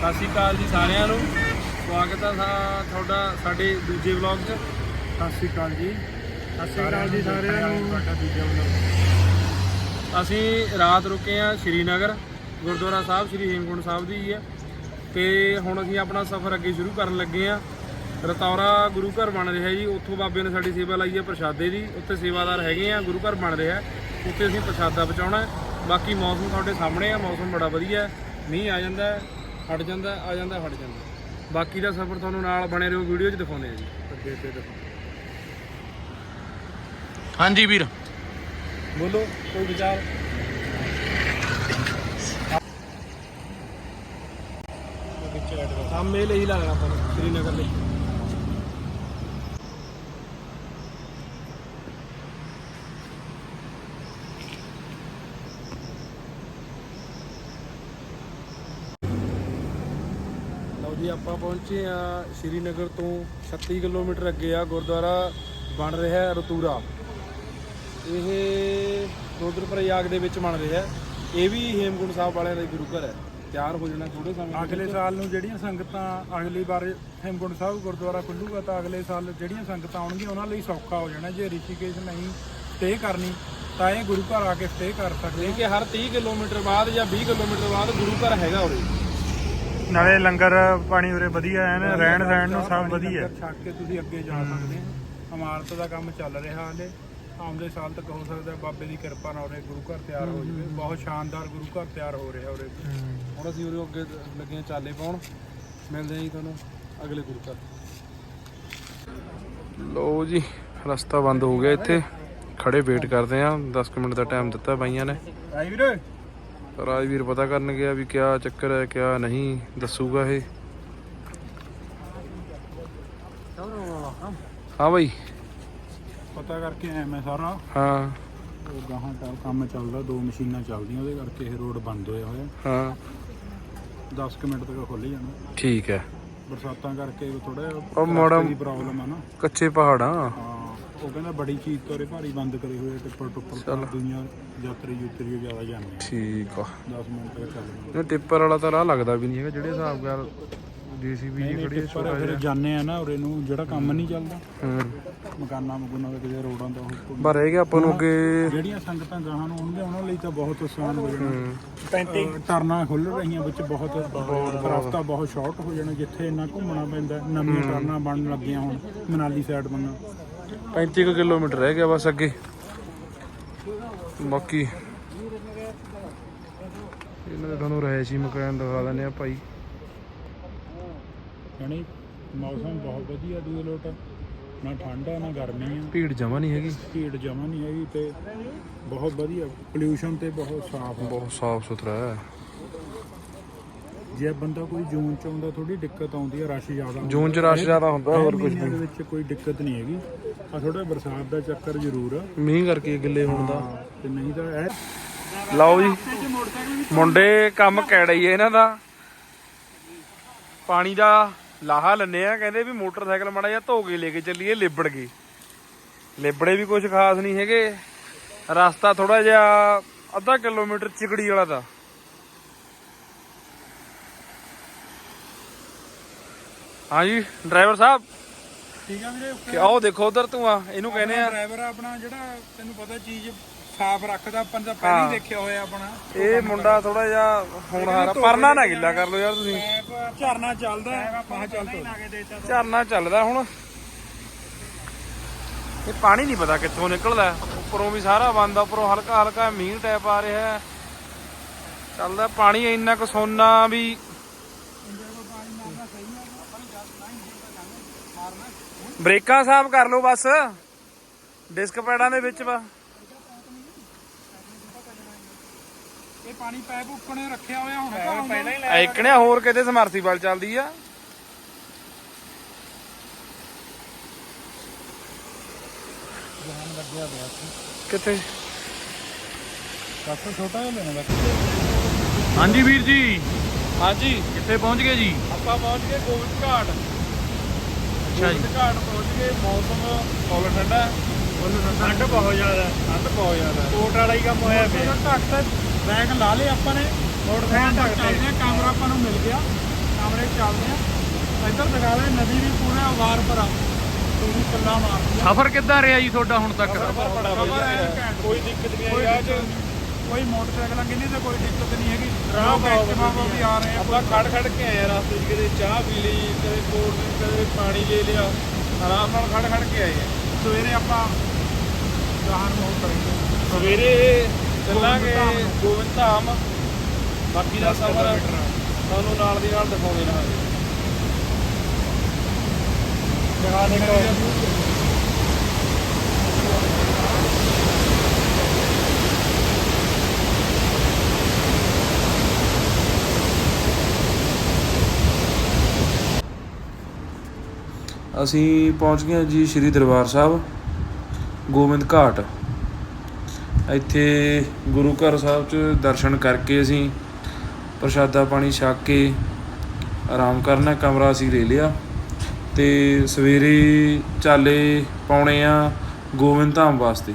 ਸਤਿ ਸ਼੍ਰੀ ਅਕਾਲ ਜੀ ਸਾਰਿਆਂ ਨੂੰ। ਸਵਾਗਤ ਹੈ ਸਾ- ਤੁਹਾਡਾ ਸਾਡੇ ਦੂਜੇ ਵਲੌਗ 'ਚ। ਸਤਿ ਸ਼੍ਰੀ ਅਕਾਲ ਜੀ। ਸਤਿ ਸ਼੍ਰੀ ਅਕਾਲ ਜੀ ਸਾਰਿਆਂ ਨੂੰ। ਤੁਹਾਡਾ ਦੂਜਾ ਵਲੋਗ। ਅਸੀਂ ਰਾਤ ਰੁਕੇ ਆ ਸ਼੍ਰੀਨਗਰ ਗੁਰਦੁਆਰਾ ਸਾਹਿਬ ਸ਼੍ਰੀ ਹੇਮਕੁੰਟ ਸਾਹਿਬ ਦੀ ਹੈ ਤੇ ਹੁਣ ਅਸੀਂ ਆਪਣਾ ਸਫ਼ਰ ਅੱਗੇ ਸ਼ੁਰੂ ਕਰਨ ਲੱਗੇ ਆ। ਰਤੌਰਾ ਗੁਰੂ ਘਰ ਬਣ ਰਿਹਾ ਜੀ। ਉੱਥੋਂ ਬਾਬੇ ਨੇ ਸਾਡੀ ਸੇਵਾ ਲਾਈ ਹੈ ਪ੍ਰਸ਼ਾਦੇ ਦੀ। ਉੱਥੇ ਸੇਵਾਦਾਰ ਹੈਗੇ ਆ ਗੁਰੂ ਘਰ ਬਣ ਰਿਹਾ। ਉੱਥੇ ਅਸੀਂ ਪ੍ਰਸ਼ਾਦਾ ਪਹੁੰਚਾਉਣਾ। ਹੈ। ਬਾਕੀ ਮੌਸਮ ਤੁਹਾਡੇ ਸਾਹਮਣੇ ਆ। ਮੌਸਮ ਬੜਾ ਵਧੀਆ। ਹੈ ਮੀਂਹ ਆ ਜਾਂਦਾ। ਹੈ, ਹਟ ਜਾਂਦਾ ਹੈ, ਆ ਜਾਂਦਾ ਹੈ, ਹਟ ਜਾਂਦਾ। ਹੈ। ਬਾਕੀ ਦਾ ਸਫ਼ਰ ਤੁਹਾਨੂੰ ਨਾਲ ਬਣੇ ਰਹੋ ਵੀਡੀਓ 'ਚ ਦਿਖਾਉਂਦੇ ਆ ਜੀ। ਅੱਗੇ ਅੱਗੇ ਦਿਖਾਉਂਦੇ ਹਾਂਜੀ ਵੀਰ। ਬੋਲੋ ਕੋਈ ਵਿਚਾਰ? ਸਾਹਮਣੇ ਲਈ ਲੱਗਣਾ ਆਪਾਂ ਨੂੰ ਸ਼੍ਰੀਨਗਰ ਲਈ। ਜੀ ਆਪਾਂ ਪਹੁੰਚੇ ਆ ਸ਼੍ਰੀਨਗਰ ਤੋਂ 36 ਕਿਲੋਮੀਟਰ ਅੱਗੇ ਆ ਗੁਰਦੁਆਰਾ ਬਣ ਰਿਹਾ ਹੈ ਰਤੂਰਾ। ਇਹ ਰੁਦਰਪ੍ਰਯਾਗ ਦੇ ਵਿੱਚ ਬਣ ਰਿਹਾ ਹੈ। ਇਹ ਵੀ ਹੇਮਕੁੰਟ ਸਾਹਿਬ ਵਾਲਿਆਂ ਦਾ ਗੁਰੂ ਘਰ ਹੈ। ਤਿਆਰ ਹੋ ਜਾਣਾ ਥੋੜੇ ਸਮੇਂ ਅਗਲੇ। ਸਾਲ ਨੂੰ ਜਿਹੜੀਆਂ ਸੰਗਤਾਂ ਅਗਲੀ ਵਾਰ ਹੇਮਕੁੰਟ ਸਾਹਿਬ ਗੁਰਦੁਆਰਾ ਖੁੱਲੂਗਾ ਤਾਂ ਅਗਲੇ ਸਾਲ ਜਿਹੜੀਆਂ ਸੰਗਤਾਂ ਆਉਣਗੀਆਂ ਉਹਨਾਂ ਲਈ ਸੌਖਾ ਹੋ ਜਾਣਾ। ਜੇ ਰਿਸ਼ੀਕੇਸ਼ ਨਹੀਂ ਸਟੇ ਕਰਨੀ ਤਾਂ ਇਹ ਗੁਰੂ ਘਰ ਆ ਕੇ ਸਟੇ ਕਰ ਸਕਦੇ ਇਹ ਕਿ ਹਰ 30 ਕਿਲੋਮੀਟਰ ਬਾਅਦ ਜਾਂ 20 ਕਿਲੋਮੀਟਰ ਬਾਅਦ ਗੁਰੂ ਘਰ ਹੈਗਾ ਉਰੇ। ਨਾਲੇ ਲੰਗਰ ਪਾਣੀ ਉਰੇ ਵਧੀਆ ਐਨ ਰਹਿਣ ਸਹਿਣ ਨੂੰ ਸਭ ਵਧੀਆ। ਲੰਗਰ ਛੱਕ ਕੇ ਤੁਸੀਂ ਅੱਗੇ ਜਾ ਸਕਦੇ ਹੋ। ਇਮਾਰਤ ਦਾ ਕੰਮ ਚੱਲ ਰਿਹਾ ਹਾਲੇ। ਆਉਂਦੇ ਸਾਲ ਤੱਕ ਹੋ ਸਕਦਾ ਬਾਬੇ ਦੀ ਕਿਰਪਾ ਨਾਲ ਉਰੇ ਗੁਰੂ ਘਰ ਤਿਆਰ ਹੋ ਜਾਵੇ। ਬਹੁਤ ਸ਼ਾਨਦਾਰ ਗੁਰੂ ਘਰ ਤਿਆਰ ਹੋ ਰਿਹਾ ਉਰੇ। ਹੁਣ ਅਸੀਂ ਉਰੇ ਅੱਗੇ ਲੱਗੇ ਚਾਲੇ ਪਾਉਣ। ਮਿਲਦੇ ਹਾਂ ਜੀ ਤੁਹਾਨੂੰ ਅਗਲੇ ਗੁਰੂ ਘਰ। ਲੋ ਜੀ ਰਸਤਾ ਬੰਦ ਹੋ ਗਿਆ ਇੱਥੇ। ਖੜੇ ਵੇਟ ਕਰਦੇ ਆ 10 ਮਿੰਟ ਦਾ ਟਾਈਮ ਦਿੱਤਾ ਬਾਈਆਂ ਨੇ। ਆਈ ਵੀਰੇ? ਰਾਜਵੀਰ ਪਤਾ ਕਰਨ ਗਿਆ ਵੀ ਕਿਆ ਚੱਕਰ ਹੈ ਕਿਆ ਨਹੀਂ ਦੱਸੂਗਾ ਇਹ। ਹਾਂ ਬਾਈ। ਪਤਾ ਕਰਕੇ ਆਇਆ ਮੈਂ ਸਾਰਾ। ਹਾਂ। ਉਹ ਗਾਹਾਂ ਦਾ ਕੰਮ ਚੱਲਦਾ ਦੋ ਮਸ਼ੀਨਾਂ ਚੱਲਦੀਆਂ ਉਹਦੇ ਕਰਕੇ ਇਹ ਰੋਡ ਬੰਦ ਹੋਇਆ ਹੋਇਆ। ਹਾਂ। 10 ਕੁ ਮਿੰਟ ਤੱਕ ਖੁੱਲ ਜਾਣਾ। ਠੀਕ ਹੈ। ਬਰਸਾਤਾਂ ਕਰਕੇ ਥੋੜਾ ਉਹ ਮਾੜਾ- ਪ੍ਰੋਬਲਮ ਆ ਨਾ। ਕੱਚੇ ਪਹਾੜਾਂ। ਉਹ ਕਹਿੰਦਾ ਬੜੀ ਚੀਜ਼ ਤੋਰੇ ਭਾਰੀ ਬੰਦ ਕਰੇ ਹੋਏ ਟਿੱਪਰ ਟੁੱਪਰ ਦੁਨੀਆ ਯਾਤਰੀ ਯੂਤਰੀ ਜ਼ਿਆਦਾ ਜਾਂਦੇ ਠੀਕ ਆ। 10 ਮਿੰਟ ਤੱਕ ਚੱਲ ਜਾਣਾ ਇਹ ਟਿੱਪਰ ਵਾਲਾ ਤਾਂ ਰਾਹ ਲੱਗਦਾ ਵੀ ਨਹੀਂ ਹੈਗਾ ਜਿਹੜੇ ਹਿਸਾਬ ਨਾਲ ਜੀਸੀਬੀ ਜੀ ਖੜੀ ਛੋਟਾ ਫਿਰ ਜਿਹਾ। ਜਾਂਦੇ ਆ ਨਾ ਉਰੇ ਨੂੰ ਜਿਹੜਾ ਕੰਮ ਨਹੀਂ ਚੱਲਦਾ। ਹੂੰ। ਮਕਾਨਾਂ ਮਕੂਨਾਂ ਦੇ ਕਿਸੇ ਰੋਡਾਂ ਦਾ ਪਰ ਰਹਿ ਗਿਆ ਆਪਾਂ ਨੂੰ ਅੱਗੇ ਜਿਹੜੀਆਂ ਸੰਗਤਾਂ ਗਾਹਾਂ ਨੂੰ ਆਉਣਗੀਆਂ ਉਹਨਾਂ ਲਈ ਤਾਂ ਬਹੁਤ ਆਸਾਨ ਹੋ ਜਾਣਾ। ਹੂੰ, 35 ਟਰਨਾਂ ਖੁੱਲ ਰਹੀਆਂ ਵਿੱਚ ਬਹੁਤ ਰਸਤਾ ਬਹੁਤ ਸ਼ਾਰਟ ਹੋ ਜਾਣਾ ਜਿੱਥੇ ਇੰਨਾ ਘੁੰਮਣਾ ਪੈਂਦਾ ਨਵੀਆਂ ਟਰਨਾਂ ਬਣਨ ਲੱਗੀਆਂ ਹੁਣ ਮਨਾਲੀ ਸਾਈਡ ਬੰਨਾ 35 ਕੁ ਕਿਲੋਮੀਟਰ ਰਹਿ ਗਿਆ ਬਸ ਅੱਗੇ। ਬਾਕੀ ਇਹਨਾਂ ਦੇ ਤੁਹਾਨੂੰ ਰਹੇ ਸੀ ਮਕਾਨ ਦਿਖਾ ਦਿੰਦੇ ਆ ਭਾਈ। ਯਾਨੀ ਮੌਸਮ ਬਹੁਤ ਵਧੀਆ ਦੂਏ ਲੋਟ। ਨਾ ਠੰਡ ਆ ਨਾ ਗਰਮੀ ਆ। ਭੀੜ ਜਮਾ ਨਹੀਂ ਹੈਗੀ। ਭੀੜ ਜਮਾ ਨਹੀਂ ਹੈਗੀ ਤੇ ਬਹੁਤ ਵਧੀਆ ਪੋਲਿਊਸ਼ਨ ਤੇ ਬਹੁਤ ਸਾਫ਼ ਬਹੁਤ ਸਾਫ਼ ਸੁਥਰਾ ਹੈ। ਜੇ ਬੰਦਾ ਕੋਈ ਜੂਨ ਚ ਆਉਂਦਾ ਥੋੜੀ ਦਿੱਕਤ ਆਉਂਦੀ ਆ ਰਸ਼ ਜ਼ਿਆਦਾ। ਜੂਨ ਚ ਰਸ਼ ਜ਼ਿਆਦਾ ਹੁੰਦਾ ਹੋਰ ਕੁਝ ਮਹੀਨਿਆਂ ਦੇ ਵਿੱਚ ਕੋਈ ਦਿੱਕਤ ਨਹੀਂ ਹੈਗੀ। ਆ ਥੋੜਾ ਬਰਸਾਤ ਦਾ ਚੱਕਰ ਜ਼ਰੂਰ ਆ। ਮੀਂਹ ਕਰਕੇ ਗਿੱਲੇ ਹੋਣ ਦਾ। ਤੇ ਨਹੀਂ ਤਾਂ ਇਹ ਲਓ ਜੀ ਮੁੰਡੇ ਕੰਮ ਕੈੜਾ ਹੀ ਹੈ ਇਹਨਾਂ ਦਾ। ਪਾਣੀ ਦਾ ਲਾਹਾ ਲੰਨੇ ਆ ਕਹਿੰਦੇ ਵੀ ਮੋਟਰਸਾਈਕਲ ਮਾੜਾ ਜਿਹਾ ਧੋ ਕੇ ਲੈ ਕੇ ਚੱਲੀਏ ਲਿਬੜ ਗਏ ਲਿਬੜੇ ਵੀ ਕੁਝ ਖਾਸ ਨਹੀਂ ਹੈਗੇ। ਰਸਤਾ ਥੋੜਾ ਜਿਹਾ ਅੱਧਾ ਕਿਲੋਮੀਟਰ ਚਿਕੜੀ ਵਾਲਾ ਦਾ। ਹਾਂਜੀ ਡਰਾਈਵਰ ਸਾਹਿਬ। ਠੀਕ ਆ ਵੀਰੇ ਕਿ ਆਓ ਦੇਖੋ ਉਧਰ ਤੂੰ ਆ ਇਹਨੂੰ ਕਹਿੰਦੇ ਆ। ਡਰਾਈਵਰ ਆਪਣਾ ਜਿਹੜਾ ਤੈਨੂੰ ਪਤਾ ਚੀਜ਼ ਸਾਫ਼ ਰੱਖਦਾ ਆਪਾਂ ਤਾਂ ਪਹਿਲਾਂ ਹੀ ਦੇਖਿਆ ਹੋਇਆ ਆਪਣਾ। ਇਹ ਮੁੰਡਾ ਥੋੜਾ ਜਿਹਾ ਹੋਣਹਾਰ ਪਰਨਾ ਨਾ ਗਿੱਲਾ ਕਰ ਲਓ ਯਾਰ ਤੁਸੀਂ। ਝਰਨਾ ਚੱਲਦਾ ਮਾਹ ਚੱਲ ਤੋ। ਝਰਨਾ ਚੱਲਦਾ ਹੁਣ। ਇਹ ਪਾਣੀ ਨਹੀਂ ਪਤਾ ਕਿੱਥੋਂ ਨਿਕਲਦਾ। ਉੱਪਰੋਂ ਵੀ ਸਾਰਾ ਬੰਦ ਆ ਉੱਪਰੋਂ ਹਲਕਾ ਹਲਕਾ ਮੀਂਹ ਟੈਪ ਆ ਰਿਹਾ। ਹੈ ਚੱਲਦਾ ਪਾਣੀ ਇੰਨਾ ਕੁ ਸੋਨਾ ਵੀ ਬ੍ਰੇਕਾਂ ਸਾਫ਼ ਕਰ ਲਓ ਬਸ। ਡਿਸਕ ਪੈਡਾਂ ਦੇ ਵਿੱਚ ਵਾ। ਇਹ ਪਾਣੀ ਪੈਪ ਉੱਕਣੇ ਰੱਖਿਆ ਹੋਇਆ ਹੁਣ ਪਹਿਲਾਂ ਹੀ ਐਕਣਿਆ ਹੋਰ ਕਿਤੇ ਸਮਰਸੀਬਲ ਚੱਲਦੀ ਆ। ਕਿੱਥੇ? ਕਾਫੀ ਛੋਟਾ ਜਿਹਾ ਲੈਣਾ ਹਾਂਜੀ ਵੀਰ ਜੀ। ਹਾਂਜੀ। ਕਿੱਥੇ ਪਹੁੰਚ ਗਏ ਜੀ? ਆਪਾਂ ਪਹੁੰਚ ਗਏ ਗੋਬਿੰਦ ਘਾਟ ਅੱਛਾ ਜੀ। ਘਾਟ ਪਹੁੰਚ ਗਏ ਮੌਸਮ ਬਹੁਤ ਠੰਡਾ ਠੰਡ। ਬਹੁਤ ਜ਼ਿਆਦਾ ਠੰਡ ਬਹੁਤ ਜ਼ਿਆਦਾ ਕੋਟ ਵਾਲਾ ਹੀ ਕੰਮ ਹੋਇਆ ਪਿਆ। ਢੱਕ ਤੇ ਬੈਗ ਲਾ ਲਏ ਆਪਾਂ ਨੇ। ਮੋਟਰਸਾਈਕਲ ਢੱਕ ਚੱਲਦੇ ਆ ਕੈਮਰਾ ਆਪਾਂ ਨੂੰ ਮਿਲ ਗਿਆ। ਸਵੇਰੇ ਚੱਲਦੇ ਆ। ਇੱਧਰ ਦਿਖਾ ਲੈ ਨਦੀ ਵੀ ਪੂਰਾ ਉਗਾਰ ਭਰਾ। ਤੁਸੀਂ ਕੱਲਾ ਮਾਰਦੀ ਆ ਸਫ਼ਰ ਕਿੱਦਾਂ ਰਿਹਾ ਜੀ ਤੁਹਾਡਾ ਹੁਣ ਤੱਕ? ਕੋਈ ਦਿੱਕਤ ਨਹੀਂ ਆਈ। ਕੋਈ ਮੋਟਰਸਾਈਕਲਾਂ ਕਿੰਨੀ ਤੇ ਕੋਈ ਦਿੱਕਤ ਨਹੀਂ ਹੈਗੀ ਰਾਹ ਬਹੁਤ ਵੀ ਆ ਰਹੇ ਆ ਆਪਾਂ ਖੜ ਖੜ ਕੇ ਆਏ ਆ ਰਸਤੇ 'ਚ। ਕਦੇ ਚਾਹ ਪੀ ਲਈ ਕਦੇ ਕੋਲਡ ਡਰਿੰਕ ਕਦੇ ਪਾਣੀ ਲੈ ਲਿਆ। ਆਰਾਮ ਨਾਲ ਖੜ ਖੜ ਕੇ ਆਏ ਆ। ਸਵੇਰੇ ਆਪਾਂ ਕਰਾਂਗੇ ਸਵੇਰੇ ਚੱਲਾਂਗੇ ਗੋਬਿੰਦ ਧਾਮ। ਬਾਕੀ ਦਾ ਸਫ਼ਰ ਤੁਹਾਨੂੰ ਨਾਲ ਦੀ ਨਾਲ ਦਿਖਾਉਂਦੇ ਰਹਾਂਗੇ। ਦਿਖਾ ਦੇ ਅਸੀਂ ਪਹੁੰਚ ਗਏ ਹਾਂ ਜੀ ਸ੍ਰੀ ਦਰਬਾਰ ਸਾਹਿਬ, ਗੋਬਿੰਦ ਘਾਟ। ਇੱਥੇ ਗੁਰੂ ਘਰ ਸਾਹਿਬ 'ਚ ਦਰਸ਼ਨ ਕਰਕੇ ਅਸੀਂ ਪ੍ਰਸ਼ਾਦਾ ਪਾਣੀ ਛਕ ਕੇ ਆਰਾਮ ਕਰਨਾ ਕਮਰਾ ਅਸੀਂ ਲੈ ਲਿਆ ਤੇ ਸਵੇਰੇ ਚਾਲੇ ਪਾਉਣੇ ਆ ਗੋਬਿੰਦ ਧਾਮ ਵਾਸਤੇ।